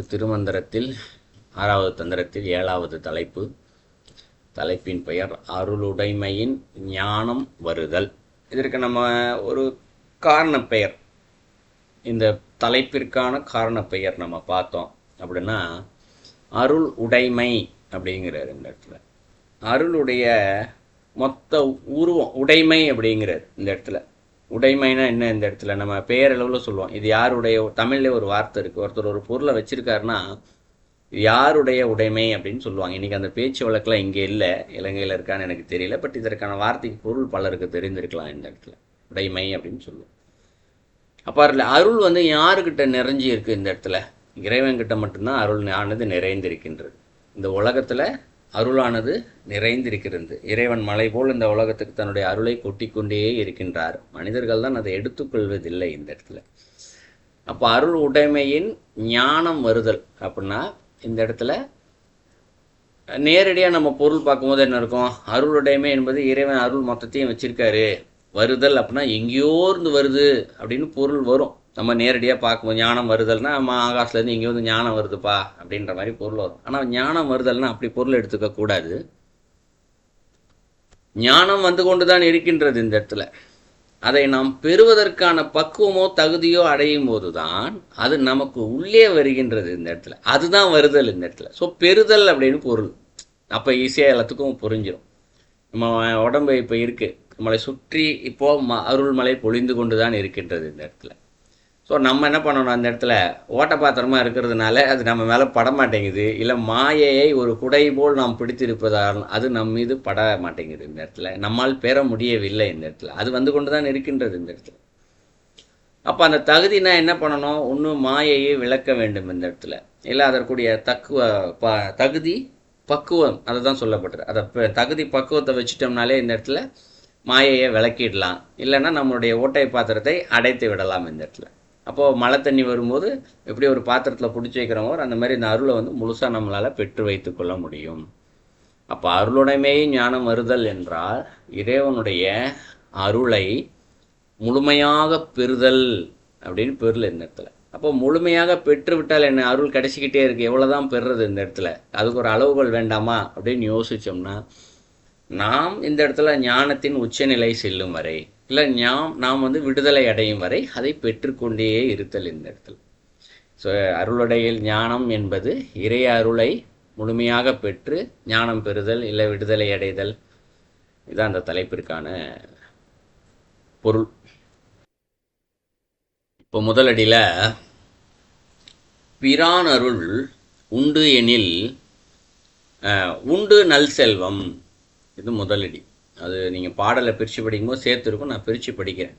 திருமந்திரத்தில் ஆறாவது தந்திரத்தில் ஏழாவது தலைப்பு. தலைப்பின் பெயர் அருளுடைமையின் ஞானம் வருதல். இதற்கு நம்ம ஒரு காரண பெயர் இந்த தலைப்பிற்கான காரண பெயர் நம்ம பார்த்தோம் அப்படின்னா அருள் உடைமை அப்படிங்கிறார் இந்த இடத்துல. அருளுடைய மொத்த உருவம் உடைமை அப்படிங்கிறார் இந்த இடத்துல. உடைமைனா என்ன இந்த இடத்துல? நம்ம பெயரளவில் சொல்லுவோம். இது யாருடைய தமிழ்லேயே ஒரு வார்த்தை இருக்குது ஒருத்தர் ஒரு பொருளை வச்சிருக்காருன்னா இது யாருடைய உடைமை அப்படின்னு சொல்லுவாங்க. இன்றைக்கி அந்த பேச்சு வழக்கில் இங்கே இல்லை. இலங்கையில் இருக்கான்னு எனக்கு தெரியல. பட் இதற்கான வார்த்தைக்கு பொருள் பலருக்கு தெரிந்திருக்கலாம் இந்த இடத்துல. உடைமை அப்படின்னு சொல்லுவோம். அப்போ அதில் அருள் வந்து யாருக்கிட்ட நிறைஞ்சி இருக்குது இந்த இடத்துல? இறைவன்கிட்ட மட்டும்தான் அருள் ஆனது நிறைந்திருக்கின்றது. இந்த உலகத்தில் அருளானது நிறைந்திருக்கிறது. இறைவன் மலை போல் இந்த உலகத்துக்கு தன்னுடைய அருளை கொட்டிக்கொண்டே இருக்கின்றார். மனிதர்கள் தான் அதை எடுத்துக்கொள்வதில்லை இந்த இடத்துல. அப்போ அருள் உடைமையின் ஞானம் வருதல் அப்படின்னா இந்த இடத்துல நேரடியாக நம்ம பொருள் பார்க்கும்போது என்ன இருக்கும்? அருளுடைமை என்பது இறைவன் அருள் மொத்தத்தையும் வச்சிருக்காரு. வருதல் அப்படின்னா எங்கேயோ இருந்து வருது அப்படின்னு பொருள் வரும். நம்ம நேரடியாக பார்க்கும்போது ஞானம் வருதல்னா நம்ம ஆகாஷ்லேருந்து இங்கே வந்து ஞானம் வருதுப்பா அப்படின்ற மாதிரி பொருள் வரும். ஆனால் ஞானம் வருதல்னா அப்படி பொருள் எடுத்துக்க கூடாது. ஞானம் வந்து கொண்டு தான் இருக்கின்றது இந்த இடத்துல. அதை நாம் பெறுவதற்கான பக்குவமோ தகுதியோ அடையும் போது தான் அது நமக்கு உள்ளே வருகின்றது இந்த இடத்துல. அதுதான் வருதல் இந்த இடத்துல. ஸோ பெறுதல் அப்படின்னு பொருள். அப்போ ஈஸியாக எல்லாத்துக்கும் புரிஞ்சிடும் நம்ம உடம்பு இப்போ இருக்குது நம்மளை சுற்றி இப்போ ம அருள்மலை பொழிந்து கொண்டு தான் இருக்கின்றது இந்த இடத்துல. ஸோ நம்ம என்ன பண்ணணும் அந்த இடத்துல? ஓட்டப்பாத்திரமாக இருக்கிறதுனால அது நம்ம மேலே பட மாட்டேங்குது. இல்லை மாயையை ஒரு குடை போல் நாம் பிடித்திருப்பதால் அது நம் மீது பட மாட்டேங்குது இந்த இடத்துல. நம்மால் பெற முடியவில்லை இந்த இடத்துல. அது வந்து கொண்டு தான் இருக்கின்றது இந்த இடத்துல. அப்போ அந்த தகுதினா என்ன பண்ணணும்? ஒன்று மாயையை விளக்க வேண்டும் இந்த இடத்துல. இல்லை அதற்குரிய தக்குவ ப தகுதி பக்குவம். அதை தான் சொல்லப்பட்டிருக்கு அதை இப்போ தகுதி பக்குவத்தை வச்சுட்டோம்னாலே இந்த இடத்துல மாயையை விளக்கிடலாம். இல்லைன்னா நம்மளுடைய ஓட்டை பாத்திரத்தை அடைத்து விடலாம் இந்த இடத்துல. அப்போது மழை தண்ணி வரும்போது எப்படி ஒரு பாத்திரத்தில் பிடிச்சி வைக்கிறவங்க அந்த மாதிரி இந்த அருளை வந்து முழுசாக நம்மளால் பெற்று வைத்துக்கொள்ள முடியும். அப்போ அருளுடைமையை ஞானம் வருதல் என்றால் இறைவனுடைய அருளை முழுமையாக பெறுதல் அப்படின்னு பெறல இந்த இடத்துல. அப்போ முழுமையாக பெற்று விட்டால் என்ன அருள் கிடைச்சிக்கிட்டே இருக்கு எவ்வளோதான் பெறுறது இந்த இடத்துல? அதுக்கு ஒரு அளவுகள் வேண்டாமா அப்படின்னு யோசித்தோம்னா நாம் இந்த இடத்துல ஞானத்தின் உச்சநிலை செல்லும் வரை இல்லை ஞாம் நாம் வந்து விடுதலை அடையும் வரை அதை பெற்றுக்கொண்டே இருத்தல் இந்த இடத்துல. ஸோ அருளுடையில் ஞானம் என்பது இறை அருளை முழுமையாக பெற்று ஞானம் பெறுதல் இல்லை விடுதலை அடைதல். இதுதான் அந்த தலைப்பிற்கான பொருள். இப்போ முதலடியில் பிரான் அருள் உண்டு எனில் உண்டு நல் செல்வம். இது முதலடி. அது நீங்கள் பாடலை பிரித்து படிக்கும்போது சேர்த்துருக்கும் நான் பிரித்து படிக்கிறேன்.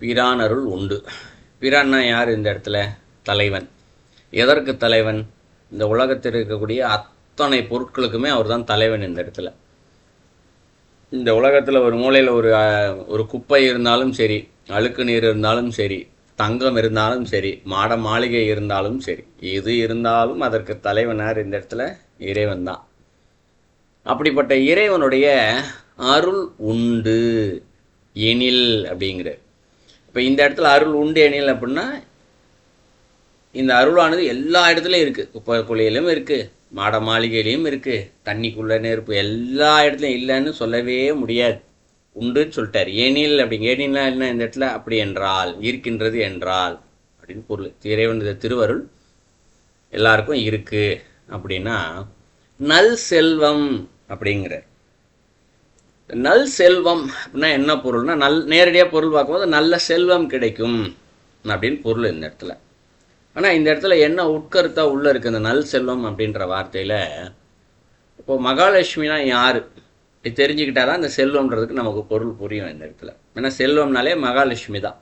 பிரான் அருள் உண்டு. பிரான்னா யார் இந்த இடத்துல? தலைவன். எதற்கு தலைவன்? இந்த உலகத்தில் இருக்கக்கூடிய அத்தனை பொருட்களுக்குமே அவர் தான் தலைவன் இந்த இடத்துல. இந்த உலகத்தில் ஒரு மூலையில் ஒரு ஒரு குப்பை இருந்தாலும் சரி அழுக்கு நீர் இருந்தாலும் சரி தங்கம் இருந்தாலும் சரி மாட மாளிகை இருந்தாலும் சரி எது இருந்தாலும் அதற்கு தலைவனார் இந்த இடத்துல இறைவன் தான் அப்படிப்பட்ட இறைவனுடைய அருள் உண்டு எனில் அப்படிங்கிற இப்போ இந்த இடத்துல அருள் உண்டு எனில் அப்படின்னா இந்த அருளானது எல்லா இடத்துலையும் இருக்குது குப்பை குழியிலும் இருக்குது மாட மாளிகையிலையும் இருக்குது தண்ணிக்குள்ள நெருப்பு எல்லா இடத்துலையும் இல்லைன்னு சொல்லவே முடியாது. உண்டுன்னு சொல்லிட்டார். ஏனில் அப்படிங்க ஏனில்னா என்ன? இந்த இடத்துல அப்படி என்றால் இருக்கின்றது என்றால் அப்படின்னு பொருள். இறைவன் திருவருள் எல்லாருக்கும் இருக்குது அப்படின்னா நல் செல்வம் அப்படிங்கிற நல் செல்வம் அப்படின்னா என்ன பொருள்னா நல் நேரடியாக பொருள் பார்க்கும்போது நல்ல செல்வம் கிடைக்கும் அப்படின்னு பொருள் இந்த இடத்துல. ஆனால் இந்த இடத்துல என்ன உட்கருத்தாக உள்ளே இருக்குது இந்த நல் செல்வம் அப்படின்ற வார்த்தையில் இப்போ மகாலட்சுமினா யார்? இது தெரிஞ்சுக்கிட்டா தான் இந்த செல்வம்ன்றதுக்கு நமக்கு பொருள் புரியும் இந்த இடத்துல. ஏன்னா செல்வம்னாலே மகாலட்சுமி தான்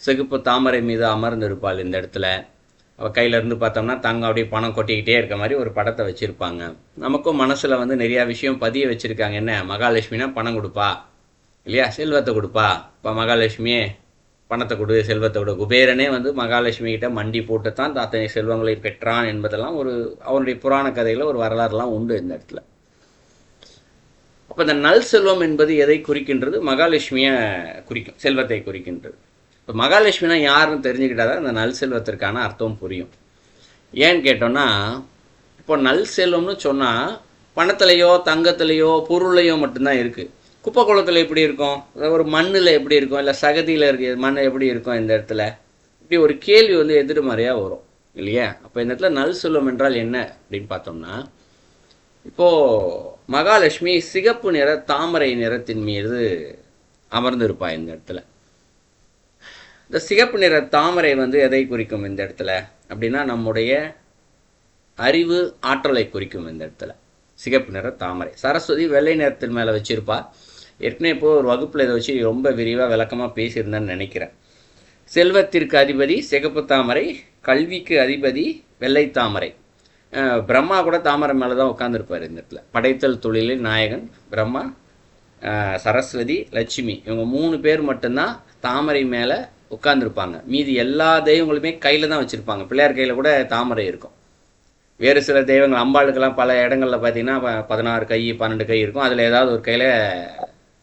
சிகப்பு தாமரை மீது அமர்ந்திருப்பாள் இந்த இடத்துல. அவள் கையில இருந்து பார்த்தோம்னா தங்கம் அப்படியே பணம் கொட்டிக்கிட்டே இருக்க மாதிரி ஒரு படத்தை வச்சுருப்பாங்க. நமக்கும் மனசில் வந்து நிறையா விஷயம் பதிய வச்சுருக்காங்க. என்ன? மகாலட்சுமினா பணம் கொடுப்பா. இல்லையா? செல்வத்தை கொடுப்பா. இப்போ மகாலட்சுமியே பணத்தை கொடு செல்வத்தை கொடு. குபேரனே வந்து மகாலட்சுமி கிட்ட மண்டி போட்டு தான் அத்தனை செல்வங்களை பெற்றான் என்பதெல்லாம் ஒரு அவனுடைய புராண கதையில் ஒரு வரலாறுலாம் உண்டு இந்த இடத்துல. அப்போ இந்த நல் செல்வம் என்பது எதை குறிக்கின்றது? மகாலட்சுமியை குறிக்கும் செல்வத்தை குறிக்கின்றது. இப்போ மகாலட்சுமினா யாருன்னு தெரிஞ்சுக்கிட்டால் தான் இந்த நல் செல்வத்திற்கான அர்த்தம் புரியும். ஏன்னு கேட்டோன்னா இப்போ நல் செல்வம்னு சொன்னால் பணத்துலையோ தங்கத்துலேயோ பொருளையோ மட்டும்தான் இருக்குது குப்பை குளத்தில் எப்படி இருக்கும்? அதாவது ஒரு மண்ணில் எப்படி இருக்கும்? இல்லை சகதியில் இருக்க மண் எப்படி இருக்கும் இந்த இடத்துல? இப்படி ஒரு கேள்வி வந்து எதிர்மறையாக வரும். இல்லையா? அப்போ இந்த இடத்துல நல் செல்வம் என்றால் என்ன அப்படின்னு பார்த்தோம்னா இப்போது மகாலட்சுமி சிகப்பு நிற தாமரை நிறத்தின் மீது அமர்ந்திருப்பா இந்த இடத்துல. இந்த சிகப்பு நிற தாமரை வந்து எதை குறிக்கும் இந்த இடத்துல? அப்படின்னா நம்முடைய அறிவு ஆற்றலை குறிக்கும் இந்த இடத்துல. சிகப்பு நிற தாமரை. சரஸ்வதி வெள்ளை நிறத்தின் மேலே வச்சிருப்பா. ஏற்கனவே இப்போ ஒரு வகுப்பில் இதை வச்சு ரொம்ப விரிவாக விளக்கமாக பேசியிருந்தேன்னு நினைக்கிறேன். செல்வத்திற்கு அதிபதி சிகப்பு தாமரை கல்விக்கு அதிபதி வெள்ளை தாமரை. பிரம்மா கூட தாமரை மேலே தான் உட்காந்துருப்பார் இந்த இடத்துல. படைத்தல் தொழிலில் நாயகன் பிரம்மா சரஸ்வதி லட்சுமி. இவங்க மூணு பேர் மட்டும்தான் தாமரை மேலே உட்காந்துருப்பாங்க மீதி எல்லா தெய்வங்களுமே கையில் தான் வச்சுருப்பாங்க. பிள்ளையார் கையில் கூட தாமரை இருக்கும். வேறு சில தெய்வங்கள் அம்பாளுக்கெல்லாம் பல இடங்களில் பார்த்தீங்கன்னா பதினாறு கை பன்னெண்டு கை இருக்கும். அதில் ஏதாவது ஒரு கையில்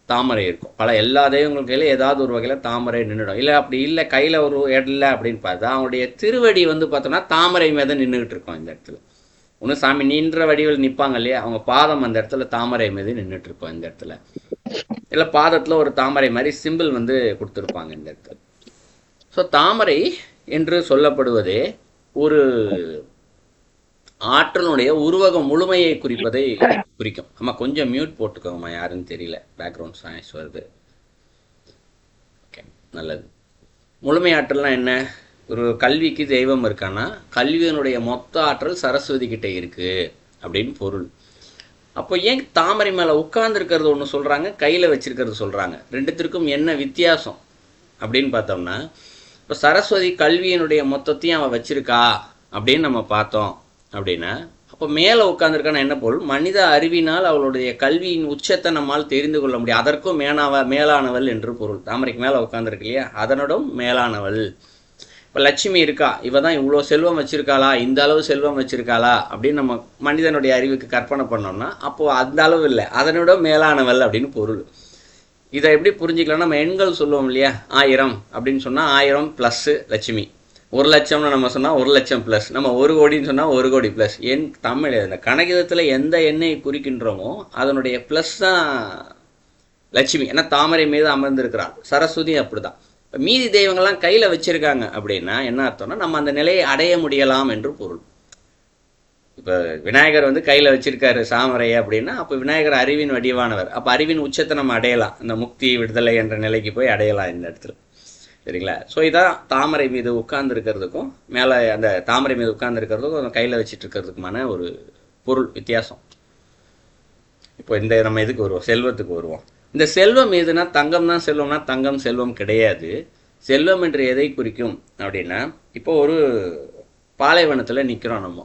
தாமரை இருக்கும். பல எல்லா தெய்வங்கள் கையில் ஏதாவது ஒரு வகையில் தாமரை நின்றுடும் இல்லை அப்படி இல்லை கையில் ஒரு இல்லை அப்படின்னு பார்த்தா அவங்களுடைய திருவடி வந்து பார்த்தோம்னா தாமரை மீது நின்றுக்கிட்டு இருக்கும் இந்த இடத்துல. ஒன்று சாமி நின்ற வடிவில் நிற்பாங்க இல்லையா? அவங்க பாதம் அந்த இடத்துல தாமரை மீது நின்றுட்டு இருக்கோம் இந்த இடத்துல. இல்லை பாதத்தில் ஒரு தாமரை மாதிரி சிம்பிள் வந்து கொடுத்துருப்பாங்க இந்த இடத்துல. ஸோ தாமரை என்று சொல்லப்படுவதே ஒரு ஆற்றலுடைய உருவகம் முழுமையை குறிப்பதை குறிக்கும். நம்ம கொஞ்சம் மியூட் போட்டுக்கோங்கம்மா யாருன்னு தெரியல. பேக்ரவுண்ட் சாய்ஸ் வருது. ஓகே நல்லது. முழுமை ஆற்றல்னால் என்ன? ஒரு கல்விக்கு தெய்வம் இருக்கான்னா கல்வியினுடைய மொத்த ஆற்றல் சரஸ்வதி கிட்ட இருக்கு அப்படின்னு பொருள். அப்போ ஏன் தாமரை மேலே உட்கார்ந்துருக்கிறது ஒன்று சொல்கிறாங்க கையில் வச்சுருக்கிறது சொல்கிறாங்க ரெண்டுத்திற்கும் என்ன வித்தியாசம்? அப்படின்னு பார்த்தோம்னா இப்போ சரஸ்வதி கல்வியினுடைய மொத்தத்தையும் அவள் வச்சிருக்கா அப்படின்னு நம்ம பார்த்தோம் அப்படின்னா அப்போ மேலே உட்காந்துருக்கான என்ன பொருள்? மனித அறிவினால் அவளுடைய கல்வியின் உச்சத்தை நம்மால் தெரிந்து கொள்ள முடியும். அதற்கும் மேலாவ மேலானவள் என்று பொருள். தாமரைக்கு மேலே உட்காந்துருக்கு இல்லையா? அதனோடும் மேலானவள். இப்போ லட்சுமி இருக்கா? இவ தான் இவ்வளோ செல்வம் வச்சிருக்காளா? இந்த அளவு செல்வம் வச்சிருக்காளா? அப்படின்னு நம்ம மனிதனுடைய அறிவுக்கு கற்பனை பண்ணோம்னா அப்போது அந்த அளவு இல்லை. அதனோட மேலானவள் அப்படின்னு பொருள். இதை எப்படி புரிஞ்சிக்கலாம் நம்ம எண்கள் சொல்லுவோம் இல்லையா? ஆயிரம் அப்படின்னு சொன்னால் ஆயிரம் ப்ளஸ்ஸு லட்சுமி. ஒரு லட்சம்னு நம்ம சொன்னால் ஒரு லட்சம் ப்ளஸ் நம்ம ஒரு கோடின்னு சொன்னால் ஒரு கோடி ப்ளஸ் எண் தமிழ் இந்த கணக்கிதத்தில் எந்த எண்ணை குறிக்கின்றோமோ அதனுடைய ப்ளஸ் தான் லட்சுமி. ஏன்னா தாமரை மீது அமர்ந்திருக்கிறாள். சரஸ்வதி அப்படி தான் மீதி தெய்வங்கள்லாம் கையில் வச்சுருக்காங்க அப்படின்னா என்ன அர்த்தம்னா நம்ம அந்த நிலையை அடைய முடியலாம் என்று பொருள். இப்போ விநாயகர் வந்து கையில் வச்சிருக்காரு சாமரையை அப்படின்னா அப்போ விநாயகர் அறிவின் வடிவானவர். அப்போ அறிவின் உச்சத்தை நம்ம அடையலாம். இந்த முக்தி விடுதலை என்ற நிலைக்கு போய் அடையலாம் இந்த இடத்துல. சரிங்களா? ஸோ இதான் தாமரை மீது உட்கார்ந்துருக்கிறதுக்கும் மேலே அந்த தாமரை மீது உட்கார்ந்துருக்கிறதுக்கும் கையில் வச்சுட்டு இருக்கிறதுக்குமான ஒரு பொருள் வித்தியாசம். இப்போ இந்த நம்ம இதுக்கு வருவோம் செல்வத்துக்கு வருவோம். இந்த செல்வம் எதுனா தங்கம் தான் செல்வம்னா தங்கம் செல்வம் கிடையாது. செல்வம் என்று எதை குறிக்கும் அப்படின்னா இப்போ ஒரு பாலைவனத்தில் நிற்கிறோம் நம்ம.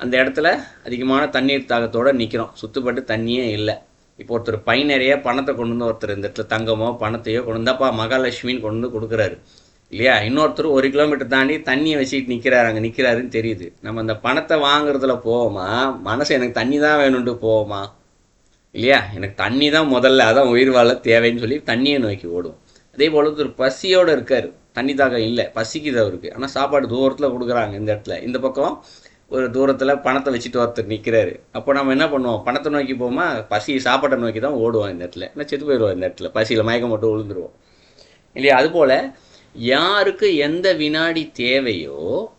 அந்த இடத்துல அதிகமான தண்ணீர் தாகத்தோட நிற்கிறோம் சுத்துப்பட்டு தண்ணியே இல்லை. இப்போ ஒருத்தர் பை நிறைய பணத்தை கொண்டு வந்து ஒருத்தர் இந்த இடத்துல தங்கமோ பணத்தையோ கொண்டு வந்தாப்பா மகாலட்சுமின்னு கொண்டு வந்து கொடுக்குறாரு. இல்லையா? இன்னொருத்தர் ஒரு கிலோமீட்டர் தாண்டி தண்ணியை வச்சுக்கிட்டு நிற்கிறாரு அங்கே நிற்கிறாருன்னு தெரியுது. நம்ம அந்த பணத்தை வாங்குறதுல போவோமா? மனசு எனக்கு தண்ணி தான் வேணும்ட்டு போவோமா? இல்லையா? எனக்கு தண்ணி தான் முதல்ல அதான் உயிர் வாழ தேவைன்னு சொல்லி தண்ணியை நோக்கி ஓடும் அதே போல் ஒரு பசியோடு இருக்கார். தண்ணி தாகம் இல்லை. பசிக்குது அவருக்கு. ஆனால் சாப்பாடு தூரத்தில் கொடுக்குறாங்க இந்த இடத்துல. இந்த பக்கம் ஒரு தூரத்தில் பணத்தை வச்சுட்டு ஒருத்தர் நிற்கிறாரு அப்போ நம்ம என்ன பண்ணுவோம்? பணத்தை நோக்கி போமா பசி சாப்பாட்டை நோக்கி தான் ஓடுவோம் இந்த இடத்துல. இல்லை செத்து போயிடுவோம் இந்த இடத்துல. பசியில் மயக்கம் மட்டும் விழுந்துருவோம். இல்லையா? அதுபோல் யாருக்கு எந்த வினாடி தேவையோ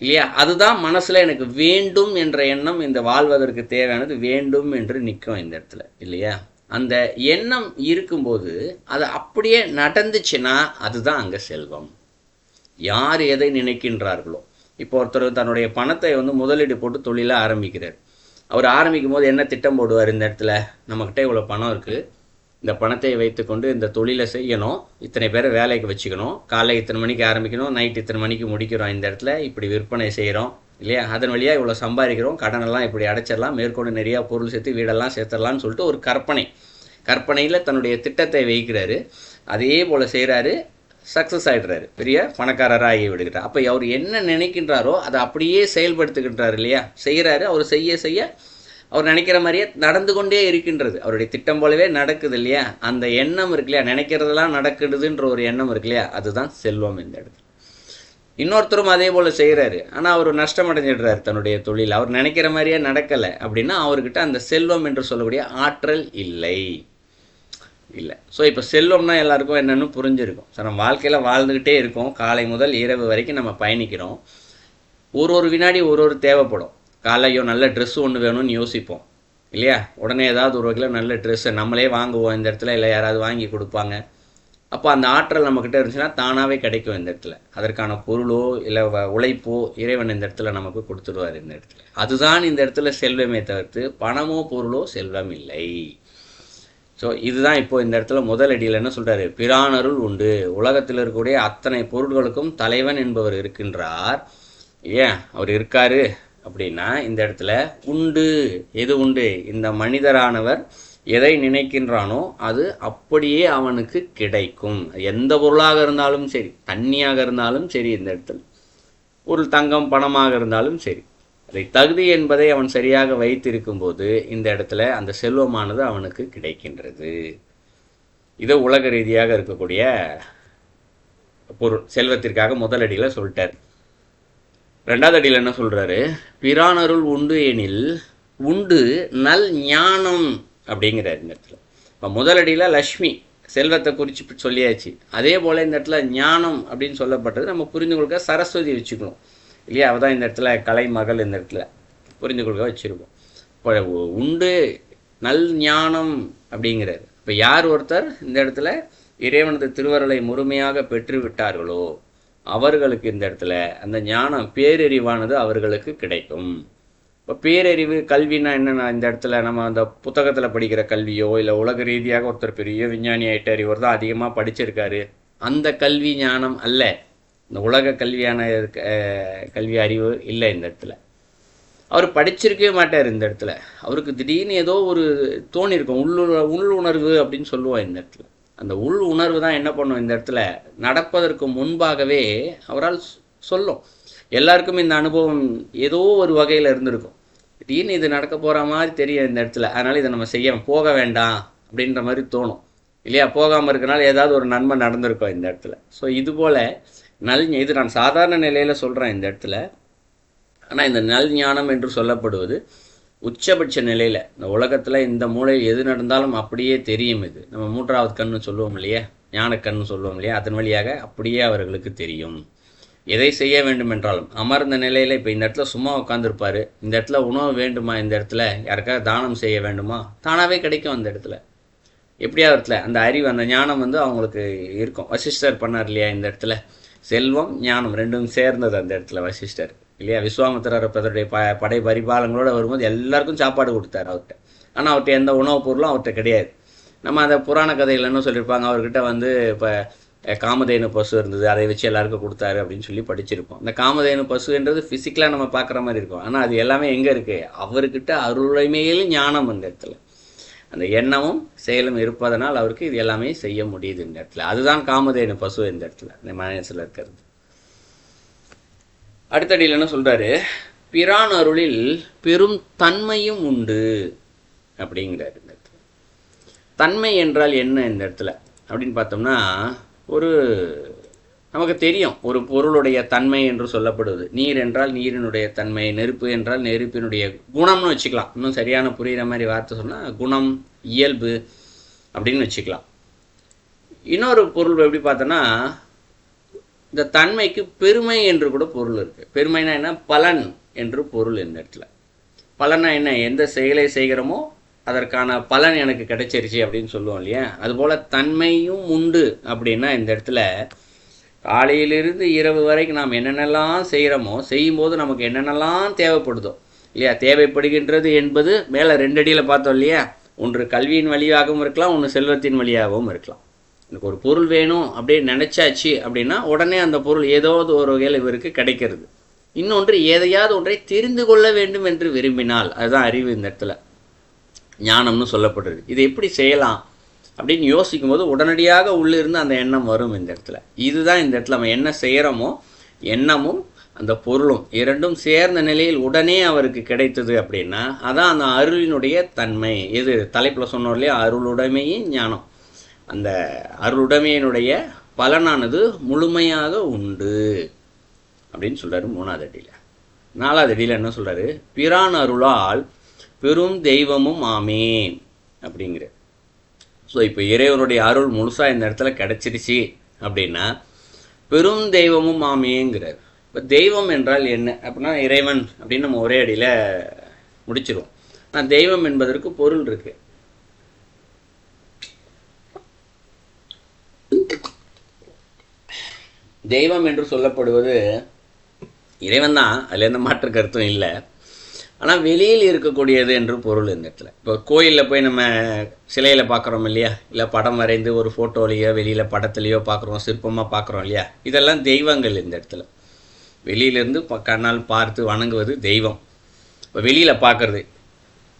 இல்லையா? அதுதான் மனசில் எனக்கு வேண்டும் என்ற எண்ணம் இந்த வாழ்வதற்கு தேவையானது வேண்டும் என்று நிற்கும் இந்த இடத்துல. இல்லையா? அந்த எண்ணம் இருக்கும்போது அது அப்படியே நடந்துச்சுன்னா அதுதான் அங்கே செல்வம். யார் எதை நினைக்கின்றார்களோ இப்போ ஒருத்தர் தன்னுடைய பணத்தை வந்து முதலீடு போட்டு தொழிலை ஆரம்பிக்கிறார். அவர் ஆரம்பிக்கும் போது என்ன திட்டம் போடுவார் இந்த இடத்துல? நம்மக்கிட்ட இவ்வளோ பணம் இருக்குது இந்த பணத்தை வைத்துக்கொண்டு இந்த தொழிலை செய்யணும். இத்தனை பேரை வேலைக்கு வச்சுக்கணும். காலை இத்தனை மணிக்கு ஆரம்பிக்கணும். நைட் இத்தனை மணிக்கு முடிக்கிறோம் இந்த இடத்துல. இப்படி விற்பனை செய்கிறோம் இல்லையா? அதன் வழியாக இவ்வளோ சம்பாதிக்கிறோம். கடனெல்லாம் இப்படி அடைச்சிடலாம். மேற்கொண்டு நிறையா பொருள் சேர்த்து வீடெல்லாம் சேர்த்துடலாம்னு சொல்லிட்டு ஒரு கற்பனை. கற்பனையில் தன்னுடைய திட்டத்தை வைக்கிறாரு. அதே போல் செய்கிறாரு சக்ஸஸ் ஆகிடுறாரு பெரிய பணக்காரராக ஆகி விடுகிறார். அப்போ அவர் என்ன நினைக்கின்றாரோ அதை அப்படியே செயல்படுத்துகின்றார் இல்லையா? செய்கிறாரு அவர் செய்ய செய்ய அவர் நினைக்கிற மாதிரியே நடந்து கொண்டே இருக்கின்றது. அவருடைய திட்டம் போலவே நடக்குது இல்லையா? அந்த எண்ணம் இருக்கு இல்லையா? நினைக்கிறதெல்லாம் நடக்குதுன்ற ஒரு எண்ணம் இருக்கு இல்லையா? அதுதான் செல்வம் இந்த இடத்துல. இன்னொருத்தரும் அதே போல் செய்கிறாரு ஆனால் அவர் நஷ்டம் அடைஞ்சிடுறாரு தன்னுடைய தொழில். அவர் நினைக்கிற மாதிரியே நடக்கலை அப்படின்னா அவர்கிட்ட அந்த செல்வம் என்று சொல்லக்கூடிய ஆற்றல் இல்லை. இல்லை. ஸோ இப்போ செல்வம்னா எல்லாருக்கும் என்னென்னு புரிஞ்சிருக்கும். ஸோ நம்ம வாழ்க்கையில் வாழ்ந்துக்கிட்டே இருக்கோம். காலை முதல் இரவு வரைக்கும் நம்ம பயணிக்கிறோம். ஒரு ஒரு வினாடி ஒரு ஒரு தேவைப்படும். காலையோ நல்ல ட்ரெஸ் ஒன்று வேணும்னு யோசிப்போம். இல்லையா? உடனே ஏதாவது ஒரு வகையில் நல்ல ட்ரெஸ்ஸை நம்மளே வாங்குவோம் இந்த இடத்துல இல்லை யாராவது வாங்கி கொடுப்பாங்க. அப்போ அந்த ஆற்றல் நம்மக்கிட்ட இருந்துச்சுன்னா தானாகவே கிடைக்கும் இந்த இடத்துல. அதற்கான பொருளோ இல்லை வ- உழைப்போ இறைவன் இந்த இடத்துல நமக்கு கொடுத்துடுவார் இந்த இடத்துல. அதுதான் இந்த இடத்துல செல்வமே தவிர்த்து பணமோ பொருளோ செல்வம் இல்லை. ஸோ இதுதான் இப்போ இந்த இடத்துல முதல் அடியில் என்ன சொல்கிறாரு பிரானருள் உண்டு. உலகத்தில் இருக்கக்கூடிய அத்தனை பொருள்களுக்கும் தலைவன் என்பவர் இருக்கின்றார். ஏன்? அவர் இருக்காரு அப்படின்னா இந்த இடத்துல உண்டு. எது உண்டு? இந்த மனிதரானவர் எதை நினைக்கின்றானோ அது அப்படியே அவனுக்கு கிடைக்கும். எந்த பொருளாக இருந்தாலும் சரி தண்ணியாக இருந்தாலும் சரி இந்த இடத்துல. ஒரு தங்கம் பணமாக இருந்தாலும் சரி. அதை தகுதி என்பதை அவன் சரியாக வைத்திருக்கும் போது இந்த இடத்துல அந்த செல்வமானது அவனுக்கு கிடைக்கின்றது. இது உலக ரீதியாக இருக்கக்கூடிய பொருள். செல்வத்திற்காக முதலடியில் சொல்லிட்டார். ரெண்டாவது அடியில் என்ன சொல்கிறாரு பிரானருள் உண்டு எனில் உண்டு நல் ஞானம் அப்படிங்கிறார் இந்த இடத்துல. இப்போ முதலடியில் லக்ஷ்மி செல்வத்தை குறித்து சொல்லியாச்சு. அதே போல் இந்த இடத்துல ஞானம் அப்படின்னு சொல்லப்பட்டது நம்ம புரிந்து கொள்க சரஸ்வதி வச்சுக்கணும். இல்லையா? அவள் தான் இந்த இடத்துல கலைமகள் இந்த இடத்துல புரிந்து கொள்க வச்சுருக்கோம் இப்போ உண்டு நல் ஞானம் அப்படிங்கிறார். இப்போ யார் ஒருத்தர் இந்த இடத்துல இறைவனது திருவருளை முழுமையாக பெற்று விட்டார்களோ அவர்களுக்கு இந்த இடத்துல அந்த ஞானம் பேரறிவானது அவர்களுக்கு கிடைக்கும். இப்போ பேரறிவு கல்வினா என்னென்னா இந்த இடத்துல நம்ம அந்த புத்தகத்தில் படிக்கிற கல்வியோ இல்லை உலக ரீதியாக ஒருத்தர் பெரிய விஞ்ஞானி ஆகிட்டார் இவர் தான் அதிகமாக படிச்சிருக்காரு. அந்த கல்வி ஞானம் அல்ல. இந்த உலக கல்வியான இருக்க- கல்வி அறிவு இல்லை இந்த இடத்துல. அவர் படிச்சிருக்கவே மாட்டார் இந்த இடத்துல. அவருக்கு திடீர்னு ஏதோ ஒரு தோணிருக்கும் உள் உணர்வு அப்படின்னு சொல்லுவோம் இந்த இடத்துல. அந்த உள் உணர்வு தான் என்ன பண்ணும் இந்த இடத்துல? நடப்பதற்கு முன்பாகவே அவரால் சொல்லும். எல்லாருக்கும் இந்த அனுபவம் ஏதோ ஒரு வகையில் இருந்திருக்கும். திடீர்னு இது நடக்க போகிற மாதிரி தெரியும் இந்த இடத்துல. அதனால் இதை நம்ம செய்ய போக வேண்டாம் அப்படின்ற மாதிரி தோணும். இல்லையா? போகாமல் இருக்கனால ஏதாவது ஒரு நன்மை நடந்திருக்கும் இந்த இடத்துல. ஸோ இது போல் நல் இது நான் சாதாரண நிலையில் சொல்கிறேன் இந்த இடத்துல. ஆனால் இந்த நல் ஞானம் என்று சொல்லப்படுவது உச்சபட்ச நிலையில் இந்த உலகத்தில் இந்த மூலையில் எது நடந்தாலும் அப்படியே தெரியும் இது. நம்ம மூன்றாவது கண்ணு சொல்லுவோம் இல்லையா? ஞானக்கண்ணு சொல்லுவோம் இல்லையா? அதன் வழியாக அப்படியே அவர்களுக்கு தெரியும். எதை செய்ய வேண்டும் என்றாலும் அமர்ந்த நிலையில் இப்போ இந்த இடத்துல சும்மா உட்காந்துருப்பார் இந்த இடத்துல உணவு வேண்டுமா இந்த இடத்துல? யாருக்காவது தானம் செய்ய வேண்டுமா? தானாகவே கிடைக்கும் அந்த இடத்துல. எப்படியா இடத்துல அந்த அறிவு அந்த ஞானம் வந்து அவங்களுக்கு இருக்கும். வசிஷ்டர் பண்ணார் இல்லையா இந்த இடத்துல? செல்வம் ஞானம் ரெண்டும் சேர்ந்தது அந்த இடத்துல வசிஷ்டர். இல்லையா? விஸ்வாமித்திரர் பதருடைய ப படை பரிபாலங்களோடு வரும்போது எல்லாருக்கும் சாப்பாடு கொடுத்தாரு அவர்கிட்ட. ஆனால் அவர்கிட்ட எந்த உணவுப் பொருளும் அவர்கிட்ட கிடையாது. நம்ம அந்த புராண கதையில் என்ன சொல்லியிருப்பாங்க? அவர்கிட்ட வந்து இப்போ காமதேனு பசு இருந்தது அதை வச்சு எல்லாருக்கும் கொடுத்தாரு அப்படின்னு சொல்லி படிச்சிருப்போம். இந்த காமதேனு பசுன்றது ஃபிசிக்கலாக நம்ம பார்க்குற மாதிரி இருக்கும். ஆனால் அது எல்லாமே எங்கே இருக்குது அவர்கிட்ட அருளைமையில் ஞானம் அந்த இடத்துல. அந்த எண்ணமும் செயலும் இருப்பதனால் அவருக்கு இது எல்லாமே செய்ய முடியுது இந்த இடத்துல. அதுதான் காமதேனு பசு இந்த இடத்துல இந்த மனசில் இருக்கிறது. அடுத்தடியில் என்ன சொல்றாரு? பிரான் அருளில் பெரும் தன்மையும் உண்டு அப்படிங்கிறார் இந்த இடத்துல. தன்மை என்றால் என்ன இந்த இடத்துல? அப்படின்னு பார்த்தோம்னா ஒரு நமக்கு தெரியும் ஒரு பொருளுடைய தன்மை என்று சொல்லப்படுவது நீர் என்றால் நீரினுடைய தன்மை நெருப்பு என்றால் நெருப்பினுடைய குணம்னு வச்சுக்கலாம். இன்னும் சரியான புரிகிற மாதிரி வார்த்தை சொன்னால் குணம் இயல்பு அப்படின்னு வச்சுக்கலாம். இன்னொரு பொருள் எப்படி பார்த்தோன்னா இந்த தன்மைக்கு பெருமை என்று கூட பொருள் இருக்குது பெருமைனா என்ன? பலன் என்று பொருள் இந்த இடத்துல. பலனா என்ன? எந்த செயலை செய்கிறோமோ அதற்கான பலன் எனக்கு கிடைச்சிருச்சு அப்படின்னு சொல்லுவோம் இல்லையா? அதுபோல் தன்மையும் உண்டு அப்படின்னா இந்த இடத்துல காலையிலிருந்து இரவு வரைக்கும் நாம் என்னென்னலாம் செய்கிறோமோ செய்யும்போது நமக்கு என்னென்னலாம் தேவைப்படுதோ இல்லையா? தேவைப்படுகின்றது என்பது மேலே ரெண்டு அடியில் பார்த்தோம் இல்லையா? ஒன்று கல்வியின் வழியாகவும் இருக்கலாம் ஒன்று செல்வத்தின் வழியாகவும் இருக்கலாம். எனக்கு ஒரு பொருள் வேணும் அப்படின்னு நினச்சாச்சு அப்படின்னா உடனே அந்த பொருள் ஏதாவது ஒரு வகையில் இவருக்கு கிடைக்கிறது. இன்னொன்று எதையாவது ஒன்றை தெரிந்து கொள்ள வேண்டும் என்று விரும்பினால் அதுதான் அறிவு இந்த இடத்துல. ஞானம்னு சொல்லப்படுறது. இதை எப்படி செய்யலாம்? அப்படின்னு யோசிக்கும் போது உடனடியாக உள்ளிருந்து அந்த எண்ணம் வரும் இந்த இடத்துல. இதுதான் இந்த இடத்துல நம்ம என்ன செய்கிறோமோ எண்ணமும் அந்த பொருளும் இரண்டும் சேர்ந்த நிலையில் உடனே அவருக்கு கிடைத்தது அப்படின்னா அதான் அந்த அருளினுடைய தன்மை. எது தலைப்பில் சொன்னோம் இல்லையா? அருளுடைமையின் ஞானம். அந்த அருளுடைமையினுடைய பலனானது முழுமையாக உண்டு அப்படின்னு சொல்கிறாரு மூணாவது அடியில். நாலாவது அடியில் என்ன சொல்கிறாரு பிரான் அருளால் பெரும் தெய்வமும் ஆமே அப்படிங்கிற ஸோ இப்போ இறைவனுடைய அருள் முழுசாக இந்த இடத்துல கிடைச்சிருச்சு அப்படின்னா பெரும் தெய்வமும் மாமியேங்கிறார் இப்போ தெய்வம் என்றால் என்ன? அப்படின்னா இறைவன் அப்படின்னு நம்ம ஒரே அடியில் முடிச்சிருவோம். ஆனால் தெய்வம் என்பதற்கு பொருள் இருக்கு. தெய்வம் என்று சொல்லப்படுவது இறைவன் தான். அதுலேருந்து மாற்று கருத்தும் இல்லை. ஆனால் வெளியில் இருக்கக்கூடியது என்று பொருள் இந்த இடத்துல. இப்போ கோயிலில் போய் நம்ம சிலையில் பார்க்குறோம் இல்லையா? இல்லை படம் வரைந்து ஒரு ஃபோட்டோலையோ வெளியில் படத்துலையோ பார்க்குறோம் சிற்பமாக பார்க்குறோம் இல்லையா? இதெல்லாம் தெய்வங்கள் இந்த இடத்துல. வெளியிலேருந்து ப கண்ணால் பார்த்து வணங்குவது தெய்வம். இப்போ வெளியில் பார்க்குறது.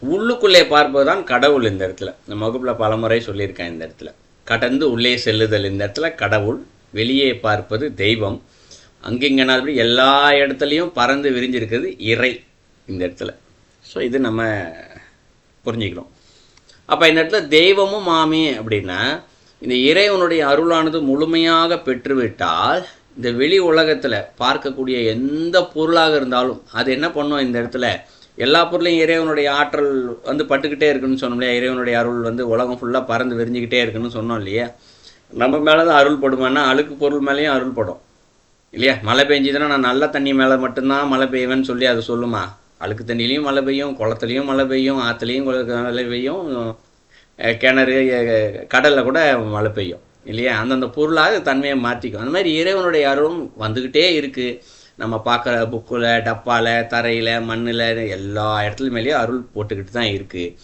உள்ளுக்குள்ளே பார்ப்பது தான் கடவுள் இந்த இடத்துல. நம்ம வகுப்பில் பலமுறை சொல்லியிருக்கேன் இந்த இடத்துல. கடந்து உள்ளே செல்லுதல் இந்த இடத்துல கடவுள். வெளியே பார்ப்பது தெய்வம். அங்கிங்கனால்படி எல்லா இடத்துலையும் பறந்து விரிஞ்சிருக்கிறது இறை. இந்த இடத்துல. ஸோ இது நம்ம புரிஞ்சுக்கிறோம் அப்போ இந்த இடத்துல தெய்வமும் மாமி அப்படின்னா இந்த இறைவனுடைய அருளானது முழுமையாக பெற்றுவிட்டால் இந்த வெளி உலகத்தில் பார்க்கக்கூடிய எந்த பொருளாக இருந்தாலும் அது என்ன பண்ணும் இந்த இடத்துல? எல்லா பொருளையும் இறைவனுடைய ஆற்றல் வந்து பட்டுக்கிட்டே இருக்குன்னு சொன்னோம் இல்லையா? இறைவனுடைய அருள் வந்து உலகம் ஃபுல்லாக பறந்து விரிஞ்சுக்கிட்டே இருக்குன்னு சொன்னோம் இல்லையா? நம்ம மேலே தான் அருள் படுமானா அழுக்கு பொருள் மேலேயும் அருள் படும். இல்லையா? மழை பெஞ்சுதுன்னா நான் நல்ல தண்ணி மேலே மட்டும்தான் மழை பெய்வேன்னு சொல்லி அது சொல்லுமா? அழுக்கு தண்ணிலையும் மழை பெய்யும் குளத்துலையும் மழை பெய்யும் ஆற்றுலையும் மழை பெய்யும் கிணறு கடலில் கூட மழை பெய்யும் இல்லையா? அந்தந்த பொருளாக தன்மையை மாற்றிக்கும். அந்த மாதிரி இறைவனுடைய அருளும் வந்துக்கிட்டே இருக்குது நம்ம பார்க்குற புக்கில் டப்பாவில் தரையில் மண்ணில் எல்லா இடத்துல மேலேயும் அருள் போட்டுக்கிட்டு தான் இருக்குது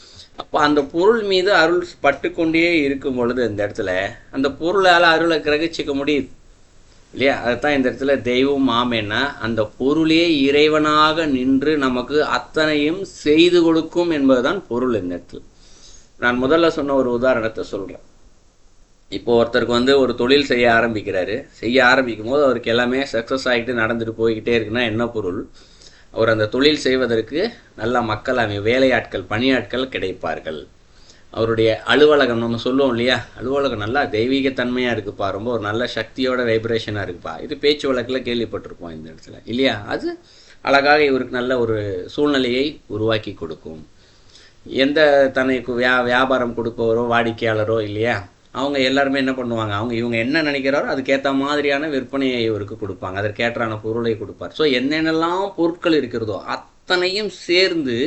அப்போ அந்த பொருள் மீது அருள் பட்டுக்கொண்டே இருக்கும் பொழுது இந்த இடத்துல அந்த பொருளால் அருளை கிரகிச்சிக்க முடியுது. இல்லையா? அதுதான் இந்த இடத்துல தெய்வம் ஆமேன்னா அந்த பொருளே இறைவனாக நின்று நமக்கு அத்தனையும் செய்து கொடுக்கும் என்பதுதான் பொருள் இந்த இடத்துல. நான் முதல்ல சொன்ன ஒரு உதாரணத்தை சொல்கிறேன் இப்போ ஒருத்தருக்கு வந்து ஒரு தொழில் செய்ய ஆரம்பிக்கிறாரு. செய்ய ஆரம்பிக்கும் போது அவருக்கு எல்லாமே சக்ஸஸ் ஆகிட்டு நடந்துட்டு போய்கிட்டே இருக்குன்னா என்ன பொருள்? அவர் அந்த தொழில் செய்வதற்கு நல்ல மக்கள் அமை வேலையாட்கள் பணியாட்கள் கிடைப்பார்கள். அவருடைய அலுவலகம் நம்ம சொல்லுவோம் இல்லையா? அலுவலகம் நல்லா தெய்வீகத்தன்மையாக இருக்குப்பா. ரொம்ப ஒரு நல்ல சக்தியோட வைப்ரேஷனாக இருக்குப்பா. இது பேச்சு வழக்கில் கேள்விப்பட்டிருப்போம் இந்த இடத்துல இல்லையா? அது அழகாக இவருக்கு நல்ல ஒரு சூழ்நிலையை உருவாக்கி கொடுக்கும். எந்த தனக்கு வியா வியாபாரம் கொடுப்பவரோ வாடிக்கையாளரோ இல்லையா? அவங்க எல்லாருமே என்ன பண்ணுவாங்க? அவங்க இவங்க என்ன நினைக்கிறாரோ அதுக்கேற்ற மாதிரியான விற்பனையை இவருக்கு கொடுப்பாங்க. அதற்கேற்றான பொருளை கொடுப்பார். ஸோ என்னென்னலாம் பொருட்கள் இருக்கிறதோ அத்தனையும் சேர்ந்து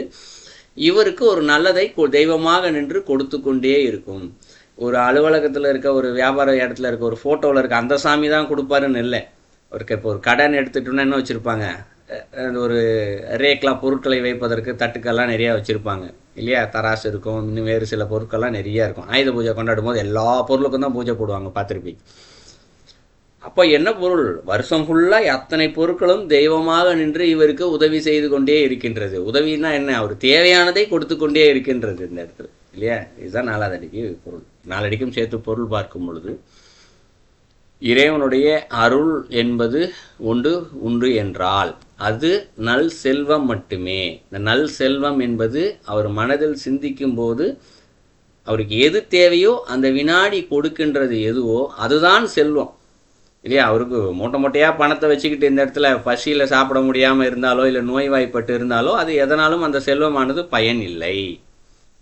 இவருக்கு ஒரு நல்லதை கொ- தெய்வமாக நின்று கொடுத்து கொண்டே இருக்கும். ஒரு அலுவலகத்தில் இருக்க ஒரு வியாபார இடத்துல இருக்க ஒரு ஃபோட்டோவில் இருக்க அந்த சாமி தான் கொடுப்பாருன்னு இல்லை. அவருக்கு இப்போ ஒரு கடன் எடுத்துட்டோம்னா என்ன வச்சுருப்பாங்க? ஒரு ரேக்லாம் பொருட்களை வைப்பதற்கு தட்டுக்கள்லாம் நிறையா வச்சுருப்பாங்க. இல்லையா? தராசு இருக்கும் இன்னும் வேறு சில பொருட்கள்லாம் நிறையா இருக்கும். ஆயுத பூஜை கொண்டாடும் போது எல்லா பொருளுக்கும் தான் பூஜை போடுவாங்க பார்த்துருப்பீங்க. அப்போ என்ன பொருள்? வருஷம் ஃபுல்லாக அத்தனை பொருட்களும் தெய்வமாக நின்று இவருக்கு உதவி செய்து கொண்டே இருக்கின்றது. உதவினா என்ன? அவர் தேவையானதை கொடுத்து கொண்டே இருக்கின்றது இந்த இடத்துல. இல்லையா? இதுதான் நாலாவது பொருள். நாலடிக்கும் சேர்த்து பொருள் பார்க்கும் பொழுது இறைவனுடைய அருள் என்பது உண்டு உண்டு என்றால் அது நல் செல்வம் மட்டுமே. இந்த நல் செல்வம் என்பது அவர் மனதில் சிந்திக்கும் போது அவருக்கு எது தேவையோ அந்த வினாடி கொடுக்கின்றது எதுவோ அதுதான் செல்வம். இல்லையா அவருக்கு மூட்டை மூட்டையாக பணத்தை வச்சுக்கிட்டு இந்த இடத்துல பசியில் சாப்பிட முடியாமல் இருந்தாலோ இல்லை நோய்வாய்ப்பட்டு இருந்தாலோ அது எதனாலும் அந்த செல்வமானது பயன் இல்லை.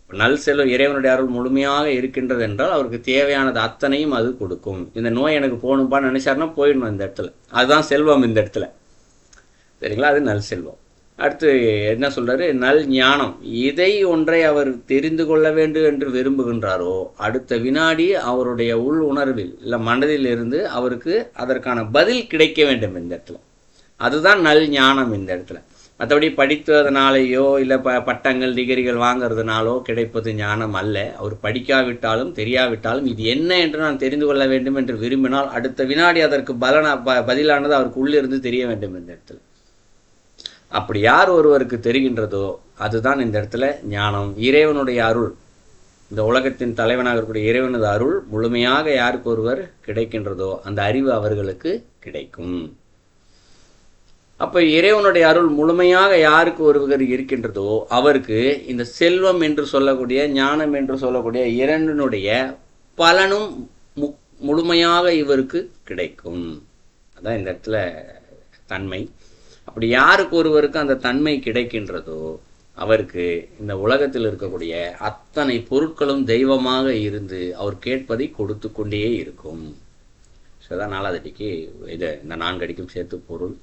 நல் செல்வம் இறைவனுடைய அருள் முழுமையாக இருக்கின்றது என்றால் அவருக்கு தேவையானது அத்தனையும் அது கொடுக்கும். இந்த நோய் எனக்கு போகணும்பான்னு நினைச்சாருன்னா போயிடணும் இந்த இடத்துல. அதுதான் செல்வம் இந்த இடத்துல. சரிங்களா? அது நல் செல்வம். அடுத்து என்ன சொல்றாரு? நல் ஞானம். இதை ஒன்றை அவர் தெரிந்து கொள்ள வேண்டும் என்று விரும்புகின்றாரோ அடுத்த வினாடி அவருடைய உள் உணர்வில் இல்லை மனதில் இருந்து அவருக்கு அதற்கான பதில் கிடைக்க வேண்டும் இந்த இடத்துல. அதுதான் நல் ஞானம் இந்த இடத்துல. மற்றபடி படித்ததுனாலேயோ இல்லை ப பட்டங்கள் டிகிரிகள் வாங்குறதுனாலோ கிடைப்பது ஞானம் அல்ல. அவர் படிக்காவிட்டாலும் தெரியாவிட்டாலும் இது என்ன என்று நான் தெரிந்து கொள்ள வேண்டும் என்று விரும்பினால் அடுத்த வினாடி அதற்கு பலன ப பதிலானது அவருக்கு உள்ளிருந்து தெரிய வேண்டும் இந்த இடத்துல. அப்படி யார் ஒருவருக்கு தெரிகின்றதோ அதுதான் இந்த இடத்துல ஞானம். இறைவனுடைய அருள். இந்த உலகத்தின் தலைவனாக இருக்கக்கூடிய இறைவனது அருள் முழுமையாக யாருக்கு ஒருவர் கிடைக்கின்றதோ அந்த அறிவு அவர்களுக்கு கிடைக்கும். அப்போ இறைவனுடைய அருள் முழுமையாக யாருக்கு ஒருவர் இருக்கின்றதோ அவருக்கு இந்த செல்வம் என்று சொல்லக்கூடிய ஞானம் என்று சொல்லக்கூடிய இரண்டினுடைய பலனும் மு முழுமையாக இவருக்கு கிடைக்கும். அதான் இந்த இடத்துல தன்மை. அப்படி யாருக்கு ஒருவருக்கு அந்த தன்மை கிடைக்கின்றதோ அவருக்கு இந்த உலகத்தில் இருக்கக்கூடிய அத்தனை பொருட்களும் தெய்வமாக இருந்து அவர் கேட்பதை கொடுத்து கொண்டே இருக்கும். ஸோ அதான் நாலாவது அடிக்கு இது இந்த நான்கு அடிக்கும் சேர்த்து பொருள்.